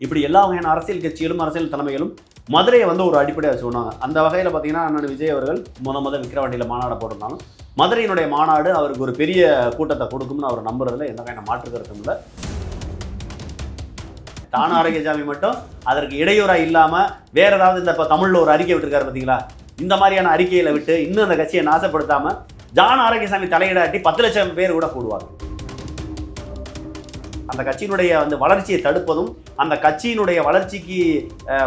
இப்படி எல்லா வகையான அரசியல் கட்சிகளும் அரசியல் தலைமைகளும் மதுரையை வந்து ஒரு அடிப்படையாக சொன்னாங்க அந்த வகையில் பார்த்தீங்கன்னா அண்ணன் விஜய் அவர்கள் முத முத விக்கிரவாண்டியில் மாநாடு போட்டிருந்தாலும் மதுரையினுடைய மாநாடு அவருக்கு ஒரு பெரிய கூட்டத்தை கொடுக்கும்னு அவர் நம்புறதுல எந்த வகையான மாற்று கருத்தும் இல்லை. தான ஆரோக்கியசாமி மட்டும் அதற்கு இடையூறாக இல்லாமல் வேற ஏதாவது இந்த இப்போ தமிழில் ஒரு அறிக்கை விட்டுருக்காரு பார்த்தீங்களா இந்த மாதிரியான அறிக்கையில் விட்டு இன்னும் அந்த கட்சியை நாசப்படுத்தாமல் ஜான் ஆரோக்கியசாமி தலையிடாட்டி பத்து லட்சம் பேர் கூட போடுவாங்க. அந்த கட்சியினுடைய வந்து வளர்ச்சியை தடுப்பதும் அந்த கட்சியினுடைய வளர்ச்சிக்கு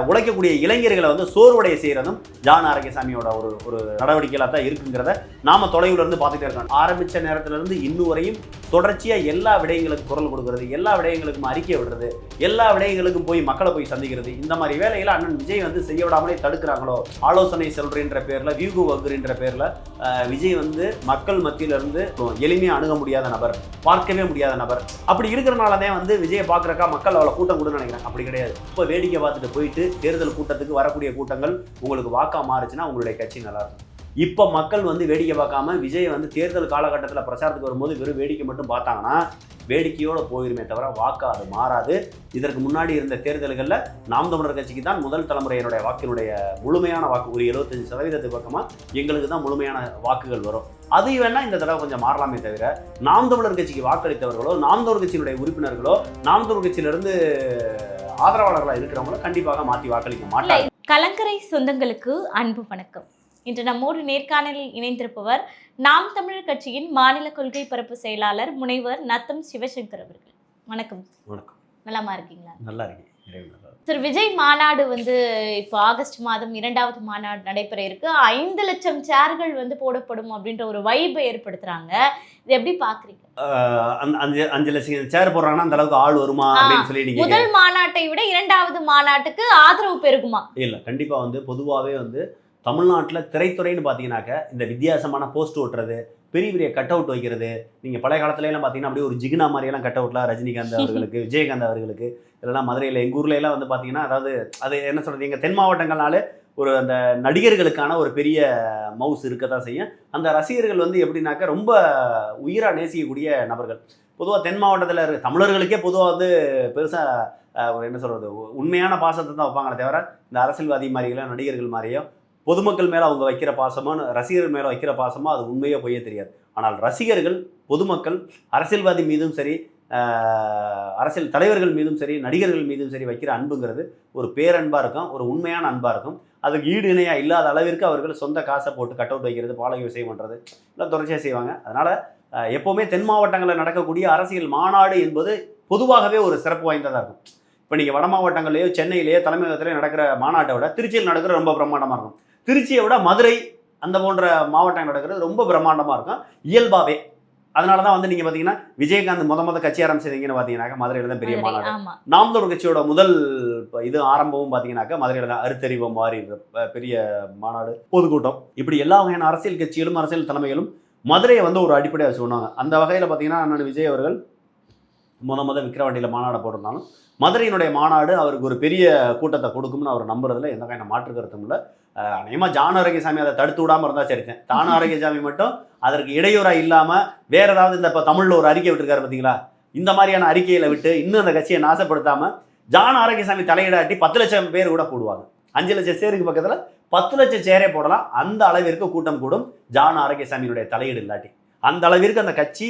உழைக்கக்கூடிய இளைஞர்களை வந்து சோர்வடைய செய்யறதும் ஜான் ஆரோக்கியசாமியோட ஒரு ஒரு நடவடிக்கைகளாக தான் இருக்குங்கிறத நாம தொலைவுல இருந்து பார்த்துட்டே இருக்கோம் ஆரம்பிச்ச நேரத்திலிருந்து இன்னும் வரையும் தொடர்ச்சியா எல்லா விடயங்களுக்கும் குரல் கொடுக்கறது எல்லா விடயங்களுக்கும் அறிக்கை விடுறது எல்லா விடயங்களுக்கும் போய் மக்களை போய் சந்திக்கிறது. இந்த மாதிரி வேலையில் அண்ணன் விஜய் வந்து செய்ய விடாமலே தடுக்கிறாங்களோ? ஆலோசனை சொல்றேன்ற பேர்ல வியூகு வகுறின்ற பேர்ல விஜய் வந்து மக்கள் மத்தியில இருந்து எளிமையா அணுக முடியாத நபர் பார்க்கவே முடியாத நபர். அப்படி இருக்கிறனால தான் வந்து விஜயை பார்க்குறக்கா மக்கள் அவ்வளோ கூட்டம் கூட நினைக்கிறேன். அப்படி கிடையாது. இப்போ வேடிக்கை பார்த்துட்டு போயிட்டு தேர்தல் கூட்டத்துக்கு வரக்கூடிய கூட்டங்கள் உங்களுக்கு வாக்கா மாறுச்சுன்னா உங்களுடைய கட்சி நல்லா இருக்கும். இப்போ மக்கள் வந்து வேடிக்கை பார்க்காம விஜய் வந்து தேர்தல் காலகட்டத்தில் பிரச்சாரத்துக்கு வரும்போது வெறும் வேடிக்கை மட்டும் பார்த்தாங்கன்னா வேடிக்கையோடு போயிருமே தவிர வாக்கா அது மாறாது. இதற்கு முன்னாடி இருந்த தேர்தல்களில் நாம் தமிழர் கட்சிக்கு தான் முதல் தலைமுறையினுடைய வாக்கினுடைய முழுமையான வாக்கு ஒரு எழுபத்தஞ்சு சதவீதத்துக்கு பக்கமாக எங்களுக்கு தான் முழுமையான வாக்குகள் வரும். அது வேணா இந்த தடவை கொஞ்சம் மாறலாமே தவிர நாம் தமிழர் கட்சிக்கு வாக்களித்தவர்களோ நாம் தமிழர் கட்சியினுடைய உறுப்பினர்களோ நாம் தமிழர் கட்சியிலிருந்து ஆதரவாளர்களாக இருக்கிறவங்களோ கண்டிப்பாக மாற்றி வாக்களிக்க மாட்டாங்க கலங்கரை சொந்தங்களுக்கு அன்பு வணக்கம். இன்று நம்மோடு நேர்காணலில் இணைந்திருப்பவர் நாம் தமிழர் கட்சியின் மாநில கொள்கை பரப்பு செயலாளர் முனைவர் நத்தம் சிவசங்கர் அவர்கள். வணக்கம். வணக்கம். நலமா இருக்கீங்களா? நல்லா இருக்கேன். சார் விஜய் மாநாடு வந்து இப்போ ஆகஸ்ட் மாதம் இரண்டாவது மாநாடு நடைபெற இருக்கு. ஐந்து லட்சம் சேர்கள் வந்து போடப்படும் அப்படின்ற ஒரு வைபை ஏற்படுத்துறாங்க. இது எப்படி பாக்குறீங்க? அஞ்சு அஞ்சு லட்சம் சேர் போடுறாங்கன்னா அந்த அளவுக்கு ஆள் வருமா அப்படின்னு சொல்லி நீங்க முதல் மாநாட்டை விட இரண்டாவது மாநாட்டுக்கு ஆதரவு பெருகுமா? இல்லை கண்டிப்பாக வந்து பொதுவாகவே வந்து தமிழ்நாட்டில் திரைத்துறைன்னு பார்த்தீங்கன்னாக்க இந்த வித்தியாசமான போஸ்ட் ஓட்டுறது பெரிய பெரிய கட் அவுட் வைக்கிறது நீங்கள் பழைய காலத்துல எல்லாம் பார்த்தீங்கன்னா அப்படியே ஒரு ஜிகினா மாதிரியெல்லாம் கட் அவுட்லாம் ரஜினிகாந்த் அவர்களுக்கு விஜயகாந்த் அவர்களுக்கு இல்லைன்னா மதுரையில் எங்கள் ஊர்ல எல்லாம் வந்து பார்த்தீங்கன்னா அதாவது அது என்ன சொல்கிறது எங்கள் தென் மாவட்டங்கள்னாலே ஒரு அந்த நடிகர்களுக்கான ஒரு பெரிய மவுஸ் இருக்க தான் செய்யும். அந்த ரசிகர்கள் வந்து எப்படின்னாக்க ரொம்ப உயிராக நேசிக்கக்கூடிய நபர்கள். பொதுவாக தென் மாவட்டத்தில் இருக்க தமிழர்களுக்கே பொதுவாக வந்து பெருசாக ஒரு என்ன சொல்கிறது உண்மையான பாசத்தை தான் வைப்பாங்களே தவிர இந்த அரசியல்வாதி மாதிரிகளோ நடிகர்கள் மாதிரியோ பொதுமக்கள் மேலே அவங்க வைக்கிற பாசமோ ரசிகர்கள் மேலே வைக்கிற பாசமோ அது உண்மையோ பொய்யே தெரியாது. ஆனால் ரசிகர்கள் பொதுமக்கள் அரசியல்வாதி மீதும் சரி அரசியல் தலைவர்கள் மீதும் சரி நடிகர்கள் மீதும் சரி வைக்கிற அன்புங்கிறது ஒரு பேரன்பாக இருக்கும் ஒரு உண்மையான அன்பாக இருக்கும். அதுக்கு ஈடு இணையாக இல்லாத அளவிற்கு அவர்கள் சொந்த காசை போட்டு கட் அவுட் வைக்கிறது பாலகி விஷயம் பண்ணுறது எல்லாம் தொடர்ச்சியாக செய்வாங்க. அதனால் எப்போவுமே தென் மாவட்டங்களில் நடக்கக்கூடிய அரசியல் மாநாடு என்பது பொதுவாகவே ஒரு சிறப்பு வாய்ந்ததாக இருக்கும். இப்போ நீங்கள் வட மாவட்டங்களிலேயோ சென்னையிலேயோ தலைமையகத்திலேயோ நடக்கிற மாநாட்டை விட திருச்சியில் நடக்கிற ரொம்ப பிரம்மாண்டமாக இருக்கும். திருச்சியை விட மதுரை அந்த போன்ற மாவட்டங்கள் நடக்கிறது ரொம்ப பிரம்மாண்டமாக இருக்கும். இயல்பாகவே அதனால தான் வந்து நீங்கள் பார்த்தீங்கன்னா விஜயகாந்த் முத முத கட்சி ஆரம்பிச்சதுங்கன்னு பார்த்தீங்கன்னாக்கா மதுரையில் தான் பெரிய மாநாடு. நாம் கட்சியோட முதல் இது ஆரம்பமும் பார்த்தீங்கன்னாக்கா மதுரையில் தான் அறுத்தறிவம் மாறி பெரிய மாநாடு பொதுக்கூட்டம். இப்படி எல்லா வகையான அரசியல் கட்சிகளும் அரசியல் தலைமைகளும் மதுரையை வந்து ஒரு அடிப்படையாக சொன்னாங்க. அந்த வகையில் பார்த்தீங்கன்னா அண்ணன் விஜய் அவர்கள் முத முத விக்கிரவாண்டியில் மாநாடு போட்டிருந்தாலும் மதுரையினுடைய மாநாடு அவருக்கு ஒரு பெரிய கூட்டத்தை கொடுக்கும்னு அவர் நம்புறதுல எந்த வகையான மாற்று கருத்தும் இல்லை. அநேகமாக ஜான ஆரோக்கியசாமி அதை தடுத்து விடாமல் இருந்தால் சரித்தேன் தான ஆரோக்கியசாமி மட்டும் அதற்கு இடையூறாக இல்லாமல் வேற ஏதாவது இந்த இப்போ தமிழில் ஒரு அறிக்கை விட்டுருக்காரு பார்த்தீங்களா இந்த மாதிரியான அறிக்கையில் விட்டு இன்னும் அந்த கட்சியை நாசப்படுத்தாமல் ஜான் ஆரோக்கியசாமி தலையிடாட்டி பத்து லட்சம் பேர் கூட போடுவாங்க. அஞ்சு லட்சம் சேருக்கு பக்கத்தில் பத்து லட்சம் சேரே போடலாம். அந்த அளவிற்கு கூட்டம் கூடும் ஜான் ஆரோக்கியசாமியினுடைய தலையீடு இல்லாட்டி. அந்த அளவிற்கு அந்த கட்சி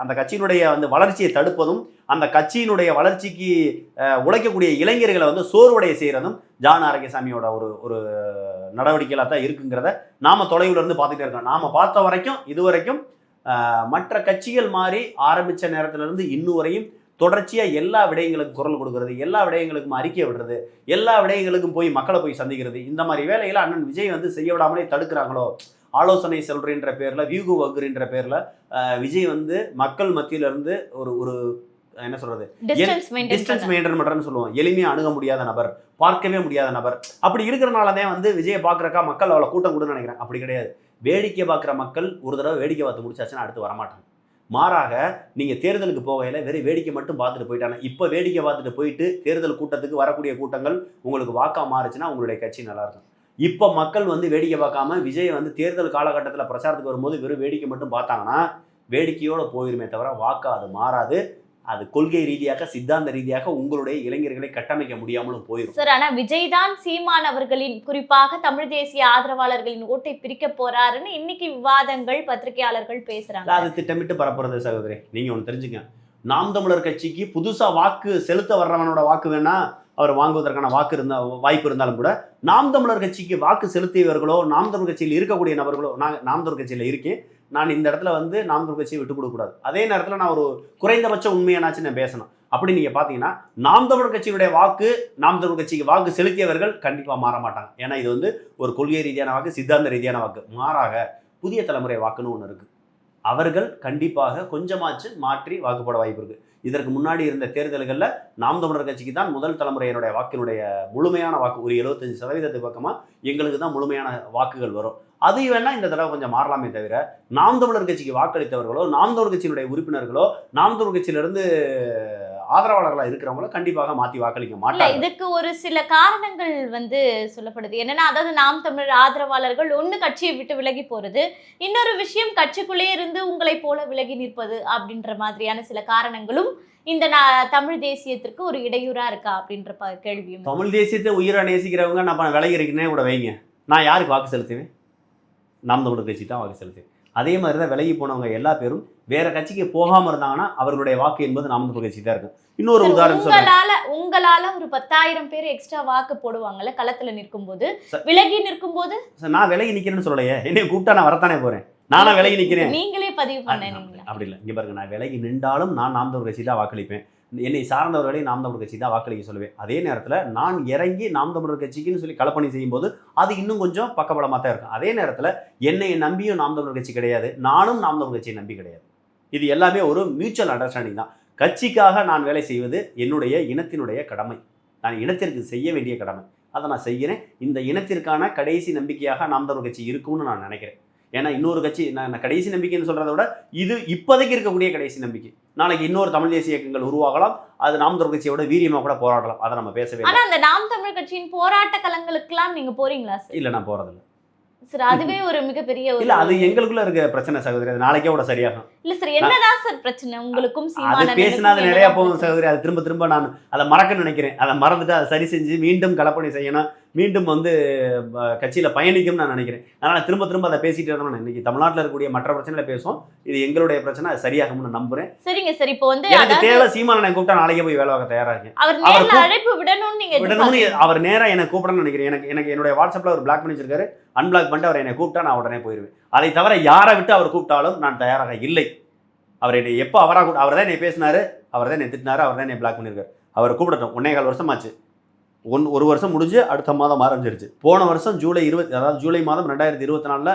அந்த கட்சியினுடைய வந்து வளர்ச்சியை தடுப்பதும் அந்த கட்சியினுடைய வளர்ச்சிக்கு உழைக்கக்கூடிய இளைஞர்களை வந்து சோர்வடைய செய்கிறதும் ஜான் ஆரோக்கியசாமியோட ஒரு ஒரு நடவடிக்கைகளாக தான் இருக்குங்கிறத நாம் தொலைவில் இருந்து பார்த்துட்டே இருக்கோம். நாம் பார்த்த வரைக்கும் இதுவரைக்கும் மற்ற கட்சிகள் மாறி ஆரம்பிச்ச நேரத்திலிருந்து இன்னும் வரையும் தொடர்ச்சியாக எல்லா விடயங்களுக்கும் குரல் கொடுக்கறது எல்லா விடயங்களுக்கும் அறிக்கை விடுறது எல்லா விடயங்களுக்கும் போய் மக்களை போய் சந்திக்கிறது இந்த மாதிரி வேலையில் அண்ணன் விஜய் வந்து செய்ய விடாமலே தடுக்கிறாங்களோ? ஆலோசனை சொல்றேன்ற பேர்ல வியூகு வகுறின்ற பேர்ல விஜய் வந்து மக்கள் மத்தியில இருந்து ஒரு ஒரு என்ன சொல்றது? டிஸ்டன்ஸ் மெயின்டைன் சொல்லுவோம். எளிமையாக அணுக முடியாத நபர் பார்க்கவே முடியாத நபர். அப்படி இருக்கிறனால தான் வந்து விஜயை பார்க்குறக்கா மக்கள் அவ்வளோ கூட்டம் கூட நினைக்கிறேன். அப்படி கிடையாது. வேடிக்கை பார்க்குற மக்கள் ஒரு தடவை வேடிக்கை பார்த்து முடிச்சாச்சுன்னா அடுத்து வரமாட்டாங்க. மாறாக நீங்கள் தேர்தலுக்கு போகையில் வெறும் வேடிக்கை மட்டும் பார்த்துட்டு போயிட்டாங்க இப்போ வேடிக்கை பார்த்துட்டு போயிட்டு தேர்தல் கூட்டத்துக்கு வரக்கூடிய கூட்டங்கள் உங்களுக்கு வாக்கா மாறுச்சுன்னா உங்களுடைய கட்சி நல்லா இருக்கும். இப்போ மக்கள் வந்து வேடிக்கை பார்க்காம விஜய் வந்து தேர்தல் காலகட்டத்தில் பிரச்சாரத்துக்கு வரும்போது வெறும் வேடிக்கை மட்டும் பார்த்தாங்கன்னா வேடிக்கையோட போயிருமே தவிர வாக்கா அது மாறாது. அது கொள்கை ரீதியாக சித்தாந்த ரீதியாக உங்களுடைய இளைஞர்களை கட்டமைக்க முடியாமலும் போயிடும் சார் ஆனா விஜய் தான் சீமான் அவர்களின் குறிப்பாக தமிழ் தேசிய ஆதரவாளர்களின் ஓட்டை பிரிக்க போறாருன்னு இன்னைக்கு விவாதங்கள் பத்திரிகையாளர்கள் பேசுறாங்க. அது திட்டமிட்டு பரப்புறது சகோதரி. நீங்க ஒன்று தெரிஞ்சுங்க நாம் தமிழர் கட்சிக்கு புதுசாக வாக்கு செலுத்த வர்றவனோட வாக்கு வேணா அவர் வாங்குவதற்கான வாக்கு இருந்தா வாய்ப்பு இருந்தாலும் கூட நாம் தமிழர் கட்சிக்கு வாக்கு செலுத்தியவர்களோ நாம் தமிழர் கட்சியில் இருக்கக்கூடிய நபர்களோ நான் நாம் தமிழர் கட்சியில் இருக்கேன். நான் இந்த இடத்துல வந்து நாம் தமிழர் கட்சியை விட்டு கொடுக்கக்கூடாது. அதே நேரத்தில் நான் ஒரு குறைந்தபட்ச உண்மையானாச்சு நான் பேசணும். அப்படி நீங்க பாத்தீங்கன்னா நாம் தமிழர் கட்சியுடைய வாக்கு நாம் தமிழர் கட்சிக்கு வாக்கு செலுத்தியவர்கள் கண்டிப்பாக மாற மாட்டாங்க. ஏன்னா இது வந்து ஒரு கொள்கை ரீதியான வாக்கு சித்தாந்த ரீதியான வாக்கு. மாறாக புதிய தலைமுறை வாக்குன்னு ஒன்று இருக்குது அவர்கள் கண்டிப்பாக கொஞ்சமாச்சு மாற்றி வாக்கு போட வாய்ப்பு இருக்கு. இதற்கு முன்னாடி இருந்த தேர்தல்களில் நாம் தமிழர் கட்சிக்கு தான் முதல் தலைமுறையினுடைய வாக்கினுடைய முழுமையான வாக்கு ஒரு எழுபத்தஞ்சு சதவீதத்து பக்கமாக எங்களுக்கு தான் முழுமையான வாக்குகள் வரும். அது வேணா இந்த தடவை கொஞ்சம் மாறலாமே தவிர நாம் தமிழர் கட்சிக்கு வாக்களித்தவர்களோ நாம் தமிழர் கட்சியினுடைய உறுப்பினர்களோ நாம் தமிழர் கட்சியிலிருந்து ஆதரவாளர்களாக இருக்கிறவங்களோ கண்டிப்பாக மாற்றி வாக்களிக்க மாட்டாங்க. இதுக்கு ஒரு சில காரணங்கள் வந்து சொல்லப்படுது. என்னன்னா அதாவது நாம் தமிழர் ஆதரவாளர்கள் ஒண்ணு கட்சியை விட்டு விலகி போறது இன்னொரு விஷயம் கட்சிக்குள்ளே இருந்து உங்களை போல விலகி நிற்பது அப்படின்ற மாதிரியான சில காரணங்களும் இந்த தமிழ் தேசியத்திற்கு ஒரு இடையூறா இருக்கா அப்படின்ற கேள்வியும் தமிழ் தேசியத்தை உயிரை நேசிக்கிறவங்க நான் விலகி இருக்கனே கூட வைங்க. நான் யாருக்கு வாக்கு செலுத்துவேன்? நாம் தமிழர் கட்சி தான் வாக்கு செலுத்துவேன். அதே மாதிரி தான் விலகி போனவங்க எல்லா பேரும் வேற கட்சிக்கு போகாம இருந்தாங்கன்னா அவர்களுடைய வாக்கு என்பது நாம் தமிழர் கட்சி தான் இருக்கும். இன்னொரு உதாரணம் உங்களால உங்களால ஒரு பத்தாயிரம் பேர் எக்ஸ்ட்ரா வாக்கு போடுவாங்கல்ல களத்துல நிற்கும் போது விலகி நிற்கும் போது நான் விலகி நிக்கிறேன்னு சொல்லலையே. என்னைய கூப்பிட்டா நான் வரத்தானே போறேன். நானா விலகி நிக்கிறேன். நீங்களே பதிவு பண்ணீங்களா அப்படி இல்லை. இங்க பாருங்க நான் விலகி நின்றாலும் நான் நாம் கட்சி தான் வாக்களிப்பேன். என்னை சார்ந்தவர்களை நாம் தமிழர் கட்சி தான் வாக்களிக்க சொல்லுவேன். அதே நேரத்தில் நான் இறங்கி நாம் தமிழர் கட்சிக்குன்னு சொல்லி கலப்பணி செய்யும்போது அது இன்னும் கொஞ்சம் பக்கபலமாக தான் இருக்கும். அதே நேரத்தில் என்னை நம்பியும் நாம் தமிழர் கட்சி கிடையாது. நானும் நாம் தமிழர் கட்சியை நம்பி கிடையாது. இது எல்லாமே ஒரு மியூச்சுவல் அண்டர்ஸ்டாண்டிங் தான். கட்சிக்காக நான் வேலை செய்வது என்னுடைய இனத்தினுடைய கடமை. நான் இனத்திற்கு செய்ய வேண்டிய கடமை. அதை நான் செய்கிறேன். இந்த இனத்திற்கான கடைசி நம்பிக்கையாக நாம் தமிழர் கட்சி இருக்கும்னு நான் நினைக்கிறேன். ஏன்னா இன்னொரு கட்சி நான் கடைசி நம்பிக்கைன்னு சொல்கிறத விட இது இப்போதைக்கு இருக்கக்கூடிய கடைசி நம்பிக்கை. நாளைக்கு இன்னொரு தமிழ் தேசிய இயக்கங்கள் உருவாகலாம். அது நாம் தமிழர் கட்சியோட வீரியமாக கூட போராடலாம். அதை நம்ம பேசவே இல்லை. ஆனா அந்த நாம் தமிழ் கட்சியின் போராட்ட களங்களுக்கெல்லாம் நீங்க போறீங்களா சார் இல்லை நான் போகிறதில்ல சார் அதுவே ஒரு மிகப்பெரிய இல்லை அது எங்களுக்குள்ள இருக்க பிரச்சனை சகோதரி. அது நாளைக்கே கூட சரியாகும். இல்ல சார் என்னதான் சார் பிரச்சனை? உங்களுக்கும் அது பேசினா அது நிறைய போகும்? சகோதரி. அது திரும்ப திரும்ப நான் அதை மறக்க நினைக்கிறேன். அதை மறந்துட்டு அதை சரி செஞ்சு மீண்டும் கலப்பணி செய்யணும். மீண்டும் வந்து கட்சியில பயணிக்கும்னு நான் நினைக்கிறேன். அதனால திரும்ப திரும்ப அதை பேசிட்டு இருந்தோம் இன்னைக்கு தமிழ்நாட்டில் இருக்கக்கூடிய மற்ற பிரச்சனைகளை பேசுவோம். இது எங்களுடைய பிரச்சனை சரியாகும்னு நம்புறேன். சரிங்க சார். இப்போ வந்து எனக்கு தேவை சீமானனை கூப்பிட்டா நாளைக்கே போய் வேலை பார்க்க தயாரா இருக்கேன். அவர் அழைப்பு விடணும்னு நீங்க விடணும்னு எதிர்பார்க்கறீங்க. அவர் நேரா என்னை கூப்பிடணும்னு நினைக்கிறேன். எனக்கு எனக்கு என்னுடைய வாட்ஸ்அப்ல ஒரு பிளாக் பண்ணி வச்சிருக்காரு அன்பிளாக் பண்ணிட்டு அவர் என்னை கூப்பிட்டா நான் உடனே போயிருவேன். அதை தவிர யாரை விட்டு அவர் கூப்பிட்டாலும் நான் தயாராக இல்லை. அவர் என்னை எப்போ அவராக கூப்பிட்டு அவர் தான் என்னை பேசினாரு. அவர் தான் என்னை திட்டினாரு. அவர் தான் என்னை பிளாக் பண்ணியிருக்காரு. அவர் கூப்பிடட்டும். ஒன்னே கால் வருஷம் ஆச்சு ஒன் ஒரு வருஷம் முடிஞ்சு அடுத்த மாதம் ஆரம்பிச்சிருச்சு. போன வருஷம் ஜூலை இருபத்தி அதாவது ஜூலை மாதம் ரெண்டாயிரத்தி இருபத்தி நாலில்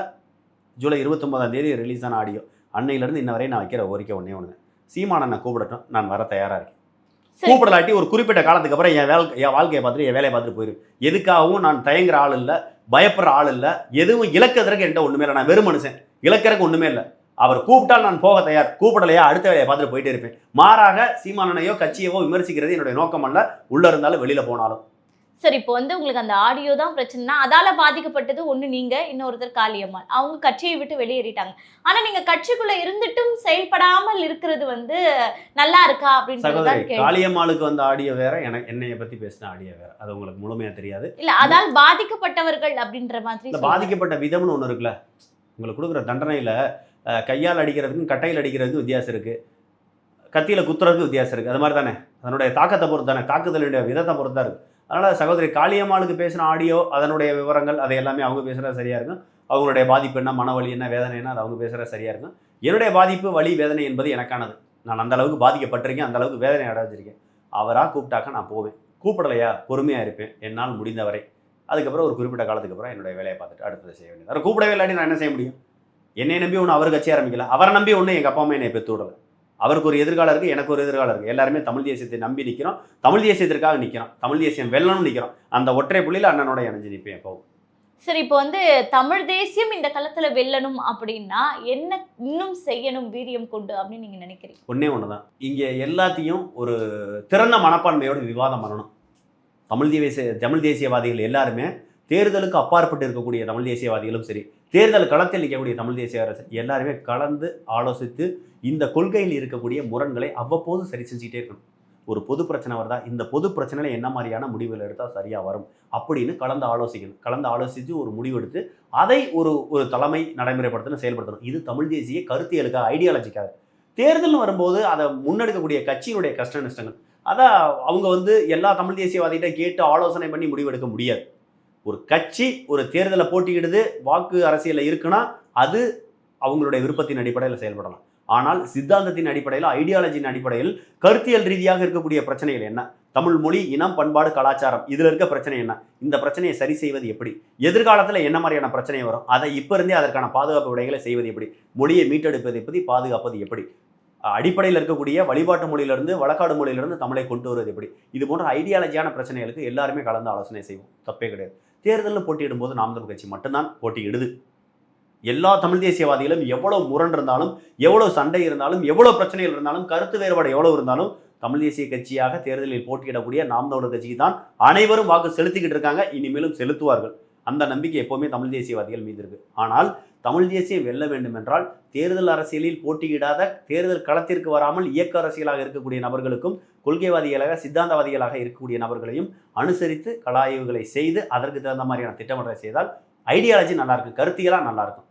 ஜூலை இருபத்தொன்பதாம் தேதி ரிலீஸ் ஆன ஆடியோ அன்னையிலேருந்து இன்ன வரை நான் வைக்கிற கோரிக்கை ஒன்றே ஒன்று சீமானனை கூப்பிடட்டும். நான் வர தயாராக இருக்கேன். கூப்பிடலாட்டி ஒரு குறிப்பிட்ட காலத்துக்கு அப்புறம் என் வேலை என் வாழ்க்கையை பார்த்துட்டு என் வேலையை பார்த்துட்டு போயிடும் எதுக்காகவும் நான் தயங்குற ஆள் இல்லை பயப்படுற ஆள் இல்லை எதுவும் இழக்கிறதுக்கு என்கிட்ட ஒன்றுமே இல்லை. நான் வெறும் மனுஷன். இழக்கிறதுக்கு ஒன்றுமே இல்லை. அவர் கூப்பிட்டால் நான் போக தயார். கூப்பிடலையா அடுத்த வேலையை பார்த்துட்டு போயிட்டே இருப்பேன். மாறாக சீமானனையோ கட்சியவோ விமர்சிக்கிறது என்னுடைய நோக்கம் அல்ல உள்ள இருந்தாலும் வெளியில போனாலும். சரி இப்போ வந்து உங்களுக்கு அந்த ஆடியோ தான் பிரச்சனைனா அதால பாதிக்கப்பட்டது ஒண்ணு நீங்க இன்னொருத்தர் காளியம்மாள். அவங்க கட்சியை விட்டு வெளியேறிட்டாங்க. ஆனா நீங்க கட்சிக்குள்ள இருந்துட்டும் செயல்படாமல் இருக்கிறது வந்து நல்லா இருக்கா கேள்வி. காளியம்மாளுக்கு வந்த ஆடியோ வேற எனக்கு என்னைய பத்தி பேசின ஆடியோ வேற. அது உங்களுக்கு முழுமையா தெரியாது. இல்ல அதால் பாதிக்கப்பட்டவர்கள் அப்படின்ற மாதிரி. பாதிக்கப்பட்ட விதம்னு ஒன்று இருக்குல்ல. உங்களுக்கு கொடுக்குற தண்டனையில் கையால் அடிக்கிறதுக்கும் கட்டையில் அடிக்கிறதுக்கும் வித்தியாசம் இருக்குது கத்தியில் குத்துறதுக்கு வித்தியாசம் இருக்குது அது மாதிரி தானே? அதனுடைய தாக்கத்தை பொறுத்து தானே தாக்குதலுடைய விதத்தை பொறுத்து தான் இருக்குது அதனால் சகோதரி காளியம்மாளுக்கு பேசின ஆடியோ அதனுடைய விவரங்கள் அது எல்லாமே அவங்க பேசுகிறது சரியாக இருக்கும். அவங்களுடைய பாதிப்பு என்ன மனவலி என்ன வேதனை என்ன அது அவங்க பேசுகிறது சரியாக இருக்கும். என்னுடைய பாதிப்பு வலி வேதனை என்பது எனக்கானது. நான் அந்த அளவுக்கு பாதிக்கப்பட்டிருக்கேன் அந்த அளவுக்கு வேதனை அடைஞ்சிருக்கேன். அவராக கூப்பிட்டாக்க நான் போவேன். கூப்பிடலையா? பொறுமையாக இருப்பேன். என்னால் முடிந்தவரை. அதுக்கப்புறம் ஒரு குறிப்பிட்ட காலத்துக்கு அப்புறம் என்னுடைய வேலையை பார்த்துட்டு அடுத்தது செய்ய வேண்டியது. அவர் கூப்பிடவே இல்லாட்டி நான் என்ன செய்ய முடியும்? என்னை நம்பி ஒன்று அவர் கட்சி ஆரம்பிக்கல. அவரை நம்பி ஒன்று எங்கள் அப்பா அம்மா என்னை பெற்று விடலை. அவருக்கு ஒரு எதிர்காலம் இருக்குது எனக்கு ஒரு எதிர்காலம் இருக்குது எல்லாருமே தமிழ் தேசியத்தை நம்பி நிற்கிறோம் தமிழ் தேசியத்திற்காக நிற்கிறோம் தமிழ் தேசியம் வெல்லணும்னு நிற்கிறோம் அந்த ஒற்றை புள்ளியில் அண்ணனோட இணைஞ்சு நிற்பேன் எப்போவும் சரி இப்போ வந்து தமிழ் தேசியம் இந்த களத்துல வெல்லணும் அப்படின்னா என்ன இன்னும் செய்யணும் வீரியம் கொண்டு அப்படின்னு நீங்க நினைக்கிறீங்க? ஒன்றே ஒன்று தான் இங்கே எல்லாத்தையும் ஒரு திறந்த மனப்பான்மையோட விவாதம் பண்ணணும். தமிழ் தேசிய தமிழ் தேசியவாதிகள் எல்லாருமே தேர்தலுக்கு அப்பாற்பட்டு இருக்கக்கூடிய தமிழ் தேசியவாதிகளும் சரி தேர்தல் களத்தில் நிற்கக்கூடிய தமிழ் தேசிய அரசு எல்லாருமே கலந்து ஆலோசித்து இந்த கொள்கையில் இருக்கக்கூடிய முரண்களை அவ்வப்போது சரி செஞ்சுக்கிட்டே இருக்கணும். ஒரு பொது பிரச்சனை வருதா? இந்த பொது பிரச்சனையில் என்ன மாதிரியான முடிவுகள் எடுத்தால் சரியாக வரும்? அப்படின்னு கலந்து ஆலோசிக்கணும். கலந்து ஆலோசித்து ஒரு முடிவெடுத்து அதை ஒரு ஒரு தலைமை நடைமுறைப்படுத்தணும் செயல்படுத்தணும். இது தமிழ் தேசிய கருத்தியலுக்காக ஐடியாலஜிக்காக தேர்தல்னு வரும்போது அதை முன்னெடுக்கக்கூடிய கட்சியினுடைய கஷ்ட நஷ்டங்கள். அதான் அவங்க வந்து எல்லா தமிழ் தேசியவாதிகிட்ட கேட்டு ஆலோசனை பண்ணி முடிவெடுக்க முடியாது. ஒரு கட்சி ஒரு தேர்தலை போட்டியிடுது வாக்கு அரசியலில் இருக்குன்னா அது அவங்களுடைய விருப்பத்தின் அடிப்படையில் செயல்படலாம். ஆனால் சித்தாந்தத்தின் அடிப்படையில் ஐடியாலஜியின் அடிப்படையில் கருத்தியல் ரீதியாக இருக்கக்கூடிய பிரச்சனைகள் என்ன? தமிழ் மொழி இனம் பண்பாடு கலாச்சாரம் இதில் இருக்க பிரச்சனை என்ன? இந்த பிரச்சனையை சரி செய்வது எப்படி? எதிர்காலத்தில் என்ன மாதிரியான பிரச்சனை வரும்? அதை இப்போ இருந்தே அதற்கான பாதுகாப்பு விடைகளை செய்வது எப்படி? மொழியை மீட்டெடுப்பது எப்படி பாதுகாப்பது எப்படி? அடிப்படையில் இருக்கக்கூடிய வழிபாட்டு மொழியிலிருந்து வழக்காடு மொழியிலிருந்து தமிழை கொண்டு வருவது எப்படி? இது போன்ற ஐடியாலஜியான பிரச்சனைகளுக்கு எல்லாருமே கலந்து ஆலோசனை செய்வோம். தப்பே கிடையாது. தேர்தலில் போட்டியிடும் போது நாம் தமிழ் கட்சி மட்டும்தான் போட்டியிடுது. எல்லா தமிழ் தேசியவாதிகளும் எவ்வளோ முரண் இருந்தாலும் எவ்வளோ சண்டை இருந்தாலும் எவ்வளோ பிரச்சனைகள் இருந்தாலும் கருத்து வேறுபாடு எவ்வளோ இருந்தாலும் தமிழ் தேசிய கட்சியாக தேர்தலில் போட்டியிடக்கூடிய நாம் தமிழர் கட்சிக்கு தான் அனைவரும் வாக்கு செலுத்திக்கிட்டு இருக்காங்க. இனிமேலும் செலுத்துவார்கள். அந்த நம்பிக்கை எப்போவுமே தமிழ் தேசியவாதிகள் மீது இருக்கு. ஆனால் தமிழ் தேசியம் வெல்ல வேண்டும் என்றால் தேர்தல் அரசியலில் போட்டியிடாத தேர்தல் களத்திற்கு வராமல் இயக்க அரசியலாக இருக்கக்கூடிய நபர்களுக்கும் கொள்கைவாதிகளாக சித்தாந்தவாதிகளாக இருக்கக்கூடிய நபர்களையும் அனுசரித்து கலாய்வுகளை செய்து அதற்கு தகுந்த மாதிரியான திட்டமிடலை செய்தால் ஐடியாலஜி நல்லா இருக்கும் கருத்தியலாக நல்லா இருக்கும்.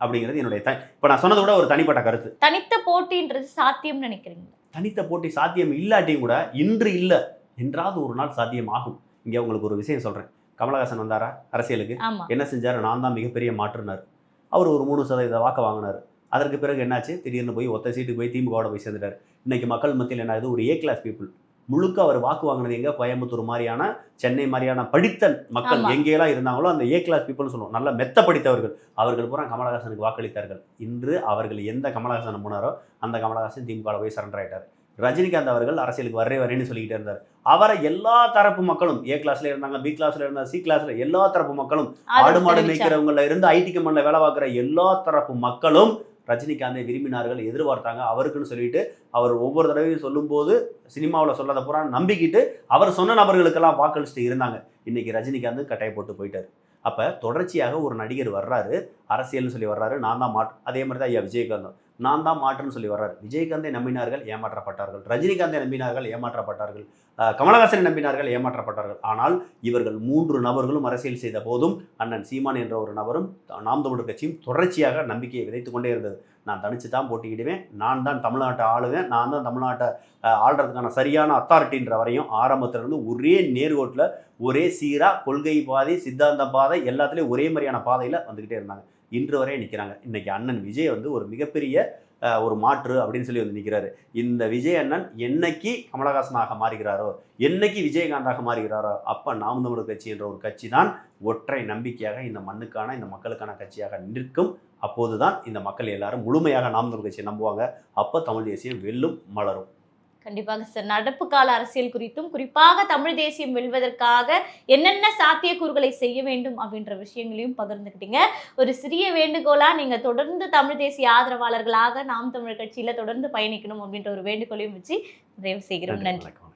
அப்படிங்கிறது என்னுடைய த இப்போ நான் சொன்னது கூட ஒரு தனிப்பட்ட கருத்து. தனித்த போட்டின்றது சாத்தியம் நினைக்கிறீங்க? தனித்த போட்டி சாத்தியம் இல்லாட்டியும் கூட இன்று இல்லை என்றாவது ஒரு நாள் சாத்தியம் ஆகும். இங்கே உங்களுக்கு ஒரு விஷயம் சொல்கிறேன் கமலஹாசன் வந்தாரா அரசியலுக்கு? என்ன செஞ்சார்? நான் தான் மிகப்பெரிய மாற்றுனார். அவர் ஒரு மூணு சதவீத வாக்க வாங்கினார். அதற்கு பிறகு என்னாச்சு? திடீர்னு போய் ஒத்த சீட்டுக்கு போய் திமுகவோட போய் சேர்ந்துட்டார். இன்னைக்கு மக்கள் மத்தியில் என்ன ஆகுது? ஒரு ஏ கிளாஸ் பீப்புள் முழுக்க அவர் வாக்கு வாங்கினது எங்க? கோயம்புத்தூர் மாதிரியான சென்னை மாதிரியான படித்த மக்கள். எங்கேயெல்லாம் இருந்தாங்களோ அந்த ஏ கிளாஸ் பீப்புள்னு சொல்லுவோம். நல்ல மெத்த படித்தவர்கள். அவர்கள் பூரா கமலஹாசனுக்கு வாக்களித்தார்கள். இன்று அவர்கள் எந்த கமலஹாசன் நம்பினாரோ அந்த கமலஹாசன் திமுக போய் சரண்டர் ஆயிட்டார். ரஜினிகாந்த் அவர்கள் அரசியலுக்கு வரே வரேன்னு சொல்லிக்கிட்டே இருந்தார். அவரை எல்லா தரப்பு மக்களும் ஏ கிளாஸ்ல இருந்தாங்க பி கிளாஸ்ல இருந்தாங்க சி கிளாஸ்ல எல்லா தரப்பு மக்களும் ஆடு மாடு தெரிவிச்சாங்க. மேய்க்கிறவங்கல இருந்து ஐடி கம்பெனில வேலை பார்க்குற எல்லா தரப்பு மக்களும் ரஜினிகாந்தை விரும்பினார்கள் எதிர்பார்த்தாங்க. அவருக்குன்னு சொல்லிட்டு அவர் ஒவ்வொரு தடவையும் சொல்லும்போது சினிமாவில் சொல்லாத பூரா நம்பிக்கிட்டு அவர் சொன்ன நபர்களுக்கெல்லாம் வாக்களிச்சுட்டு இருந்தாங்க. இன்னைக்கு ரஜினிகாந்த் கட்டையை போட்டு போயிட்டார். அப்போ தொடர்ச்சியாக ஒரு நடிகர் வர்றாரு அரசியல்னு சொல்லி வர்றாரு நான் தான் மாற்று அதே மாதிரி தான் ஐயா விஜயகாந்த். நான் தான் மாற்றுன்னு சொல்லி வர்றாரு. விஜயகாந்தை நம்பினார்கள் ஏமாற்றப்பட்டார்கள். ரஜினிகாந்தை நம்பினார்கள் ஏமாற்றப்பட்டார்கள். கமலஹாசனை நம்பினார்கள் ஏமாற்றப்பட்டார்கள். ஆனால் இவர்கள் மூன்று நபர்களும் அரசியல் செய்த போதும் அண்ணன் சீமான் என்ற ஒரு நபரும் நாம் தமிழர் கட்சியும் தொடர்ச்சியாக நம்பிக்கையை விதைத்து கொண்டே இருந்தது. நான் தனிச்சு தான் போட்டியிடுவேன் நான் தான் தமிழ்நாட்டை ஆளுவேன் நான் தான் தமிழ்நாட்டை அஹ், ஆள்றதுக்கான சரியான அத்தாரிட்டின்ற வரையும் ஆரம்பத்திலிருந்து ஒரே நேர்கோட்டில் ஒரே சீராக கொள்கை பாதை சித்தாந்த பாதை எல்லாத்துலேயும் ஒரே மாதிரியான பாதையில் வந்துக்கிட்டே இருந்தாங்க. இன்று வரை நிற்கிறாங்க இன்றைக்கி அண்ணன் விஜய் வந்து ஒரு மிகப்பெரிய ஒரு மாற்று அப்படின்னு சொல்லி வந்து நிற்கிறாரு இந்த விஜய் அண்ணன் என்னைக்கு கமலஹாசனாக மாறுகிறாரோ என்னைக்கு விஜயகாந்தாக மாறுகிறாரோ அப்போ நாம் தமிழர் கட்சி என்ற ஒரு கட்சி தான் ஒற்றை நம்பிக்கையாக இந்த மண்ணுக்கான இந்த மக்களுக்கான கட்சியாக நிற்கும். அப்போதுதான் இந்த மக்கள் எல்லாரும் முழுமையாக நாம் தமிழர் கட்சியை நம்புவாங்க. அப்போ தமிழ் தேசியம் வெல்லும் மலரும். கண்டிப்பாக சார். நடப்பு கால அரசியல் குறித்தும் குறிப்பாக தமிழ் தேசியம் வெல்வதற்காக என்னென்ன சாத்தியக்கூறுகளை செய்ய வேண்டும் அப்படின்ற விஷயங்களையும் பகிர்ந்துக்கிட்டீங்க. ஒரு சிறிய வேண்டுகோளா நீங்க தொடர்ந்து தமிழ் தேசிய ஆதரவாளர்களாக நாம் தமிழர் கட்சியில தொடர்ந்து பயணிக்கணும் அப்படின்ற ஒரு வேண்டுகோளையும் வச்சு நிறைவு செய்கிறோம். நன்றி